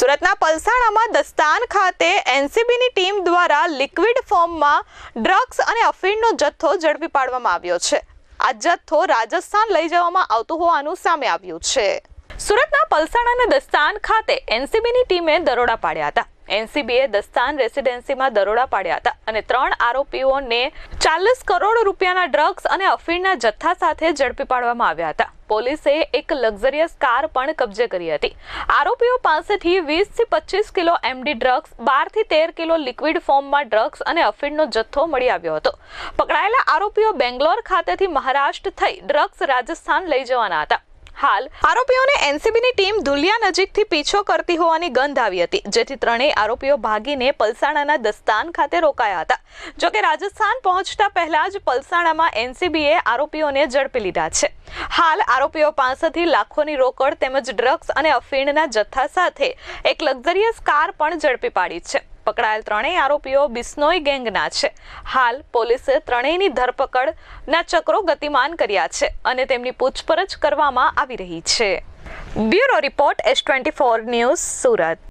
સુરતના પલસાણામાં દસ્તાન ખાતે એનસીબીની ટીમ દ્વારા લિક્વિડ ફોર્મમાં ડ્રગ્સ અને અફીણનો જથ્થો ઝડપી પાડવામાં આવ્યો છે. આ જથ્થો રાજસ્થાન લઈ જવામાં આવતો હોવાનું સામે આવ્યું છે. સુરતના પલસાણાના દસ્તાન ખાતે એનસીબીની ટીમે દરોડા પાડ્યા હતા. એનસીબીએ દસ્તાન રેસિડેન્સીમાં દરોડા પાડ્યા હતા અને ત્રણ આરોપીઓને ચાલીસ કરોડ રૂપિયાના ડ્રગ્સ અને અફીણના જથ્થા સાથે ઝડપી પાડવામાં આવ્યા હતા. પોલીસે એક લક્ઝરિયસ કાર પણ કબજે કરી હતી. આરોપીઓ પાસેથી વીસથી પચીસ કિલો એમડી ડ્રગ્સ બારથી તેર કિલો લિક્વિડ ફોર્મમાં ડ્રગ્સ અને અફીણનો જથ્થો મળી આવ્યો હતો. પકડાયેલા આરોપીઓ બેંગ્લોર ખાતેથી મહારાષ્ટ્ર થઈ ડ્રગ્સ રાજસ્થાન લઈ જવાના હતા. હાલ આરોપીઓને એનસીબીની ટીમ ધુલિયા નજીકથી પીછો કરતી હોવાની ગંધ આવી હતી, જેથી ત્રણેય આરોપીઓ ભાગીને પલસાણાના દસ્તાન ખાતે રોકાયા હતા. જોકે રાજસ્થાન પહોંચતા પહેલા જ પલસાણામાં એનસીબીએ આરોપીઓને ઝડપી લીધા છે. હાલ આરોપીઓ પાસેથી લાખોની રોકડ તેમજ ડ્રગ્સ અને અફીણના જથ્થા સાથે એક લક્ઝરિયસ કાર પણ ઝડપી પાડી છે. પકડાયેલ ત્રણેય આરોપીઓ બિસ્નોઈ ગેંગના છે. હાલ પોલીસે ત્રણેયની ધરપકડના ચક્રો ગતિમાન કર્યા છે અને તેમની પૂછપરછ કરવામાં આવી રહી છે. Bureau report S twenty four news Surat.